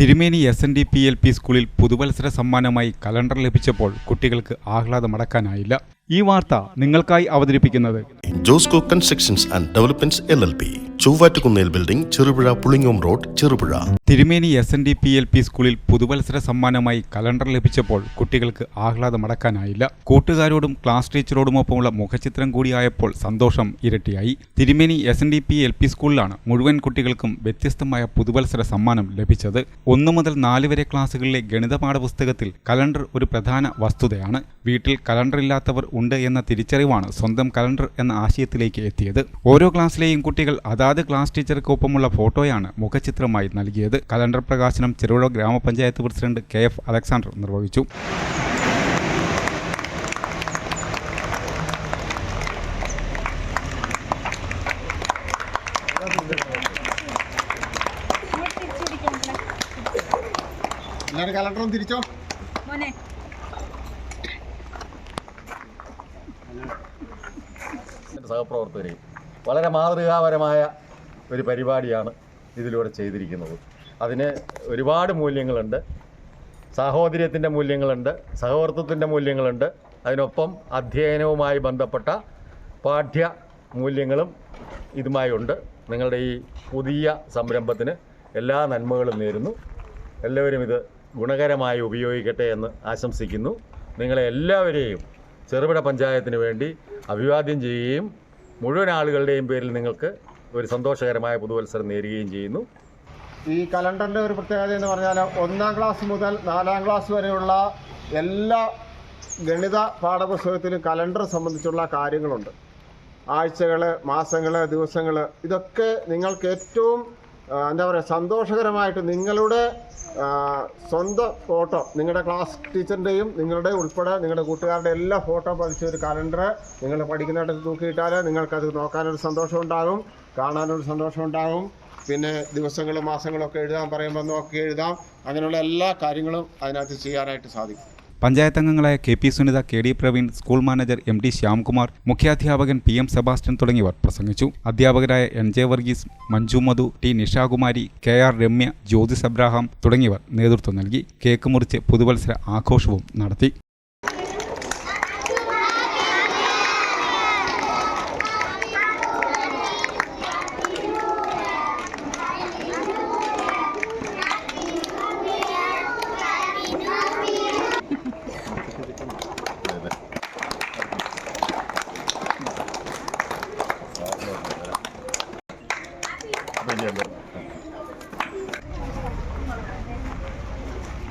Thirumeni S N D P L P സ്കൂളിൽ പുതുവത്സര സമ്മാനമായി കലണ്ടർ ലഭിച്ചപ്പോൾ കുട്ടികൾക്ക് ആഹ്ലാദമടക്കാനായില്ല. ഈ വാർത്ത നിങ്ങൾക്കായി അവതരിപ്പിക്കുന്നത്. Josco constructions and developments L L P Chovvattukunnel building Cherupuzha Pulingome road Cherupuzha. Thirumeni S N D P L P സ്കൂളിൽ പുതുവത്സര സമ്മാനമായി കലണ്ടർ ലഭിച്ചപ്പോൾ കുട്ടികൾക്ക് ആഹ്ലാദമടക്കാനായില്ല കൂട്ടുകാരോടും ക്ലാസ് ടീച്ചറോടുമൊപ്പമുള്ള മുഖചിത്രം കൂടിയായപ്പോൾ സന്തോഷം ഇരട്ടിയായി. Thirumeni S N D P L P സ്കൂളിലാണ് മുഴുവൻ കുട്ടികൾക്കും വ്യത്യസ്തമായ പുതുവത്സര സമ്മാനം ലഭിച്ചത്. ഒന്നു മുതൽ നാല് വരെ ക്ലാസ്സുകളിലെ ഗണിത പാഠപുസ്തകത്തിൽ കലണ്ടർ ഒരു പ്രധാന വസ്തുതയാണ്. വീട്ടിൽ കലണ്ടർ ഇല്ലാത്തവർ ഉണ്ട് എന്ന തിരിച്ചറിവാണ് സ്വന്തം കലണ്ടർ എന്ന ആശയത്തിലേക്ക് എത്തിയത്. ഓരോ ക്ലാസ്സിലെയും കുട്ടികൾ അതാത് ക്ലാസ് ടീച്ചർക്കൊപ്പമുള്ള ഫോട്ടോയാണ് മുഖചിത്രമായി നൽകിയത്. കലണ്ടർ പ്രകാശനം ചെറുപുഴ ഗ്രാമപഞ്ചായത്ത് പ്രസിഡന്റ് കെ എഫ് അലക്സാണ്ടർ നിർവഹിച്ചു. കലണ്ടറും തിരിച്ചോ മോനെ. സഹപ്രവർത്തകരെയും വളരെ മാതൃകാപരമായ ഒരു പരിപാടിയാണ് ഇതിലൂടെ ചെയ്തിരിക്കുന്നത്. അതിന് ഒരുപാട് മൂല്യങ്ങളുണ്ട്. സാഹോദര്യത്തിന്റെ മൂല്യങ്ങളുണ്ട് സഹവർത്തത്തിന്റെ മൂല്യങ്ങളുണ്ട്. അതിനൊപ്പം അധ്യയനവുമായി ബന്ധപ്പെട്ട പാഠ്യ മൂല്യങ്ങളും ഇതുമായി ഉണ്ട് നിങ്ങളുടെ ഈ പുതിയ സംരംഭത്തിന് എല്ലാ നന്മകളും നേരുന്നു. എല്ലാവരും ഇത് ഗുണകരമായി ഉപയോഗിക്കട്ടെ എന്ന് ആശംസിക്കുന്നു. നിങ്ങളെ എല്ലാവരെയും ചെറുപുഴ പഞ്ചായത്തിന് വേണ്ടി അഭിവാദ്യം ചെയ്യുകയും മുഴുവൻ ആളുകളുടെയും പേരിൽ നിങ്ങൾക്ക് ഒരു സന്തോഷകരമായ പുതുവത്സരം നേരുകയും ചെയ്യുന്നു. ഈ കലണ്ടറിന്റെ ഒരു പ്രത്യേകത എന്ന് പറഞ്ഞാൽ ഒന്നാം ക്ലാസ് മുതൽ നാലാം ക്ലാസ് വരെയുള്ള എല്ലാ ഗണിത പാഠപുസ്തകത്തിലും കലണ്ടർ സംബന്ധിച്ചുള്ള കാര്യങ്ങളുണ്ട്. ആഴ്ചകൾ മാസങ്ങൾ ദിവസങ്ങൾ ഇതൊക്കെ നിങ്ങൾക്ക് ഏറ്റവും എന്താ പറയുക സന്തോഷകരമായിട്ട് നിങ്ങളുടെ സ്വന്തം ഫോട്ടോ നിങ്ങളുടെ ക്ലാസ് ടീച്ചറിന്റെയും നിങ്ങളുടെ ഉൾപ്പെടെ നിങ്ങളുടെ കൂട്ടുകാരുടെ എല്ലാ ഫോട്ടോ പതിച്ച ഒരു കലണ്ടർ നിങ്ങൾ പഠിക്കുന്നിടത്ത് തൂക്കിയിട്ടാൽ നിങ്ങൾക്കത് നോക്കാനൊരു സന്തോഷം ഉണ്ടാകും കാണാനൊരു സന്തോഷം ഉണ്ടാകും പിന്നെ ദിവസങ്ങളും മാസങ്ങളും ഒക്കെ എഴുതാൻ പറയുമ്പോൾ നോക്കി എഴുതാം. അങ്ങനെയുള്ള എല്ലാ കാര്യങ്ങളും അതിനകത്ത് ചെയ്യാനായിട്ട് സാധിക്കും. പഞ്ചായത്ത് അംഗങ്ങളായ K P Sunitha K D Praveen school manager M D Shyamkumar മുഖ്യാധ്യാപകൻ P M Sebastian തുടങ്ങിയവർ പ്രസംഗിച്ചു. അധ്യാപകരായ N J Varghese Manju Madhu T Nishakumari K R Ramya Jyothis Abraham തുടങ്ങിയവർ നേതൃത്വം നൽകി കേക്ക് മുറിച്ച് പുതുവത്സര ആഘോഷവും നടത്തി.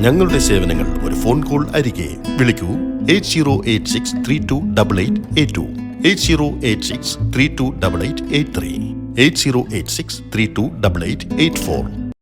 ഞങ്ങളുടെ സേവനങ്ങൾ ഒരു ഫോൺ കോൾ അരികെ. വിളിക്കൂ. Eight zero eight six three two double eight eight two. Eight zero eight six three two double eight eight three. Eight zero eight six three two double eight eight four.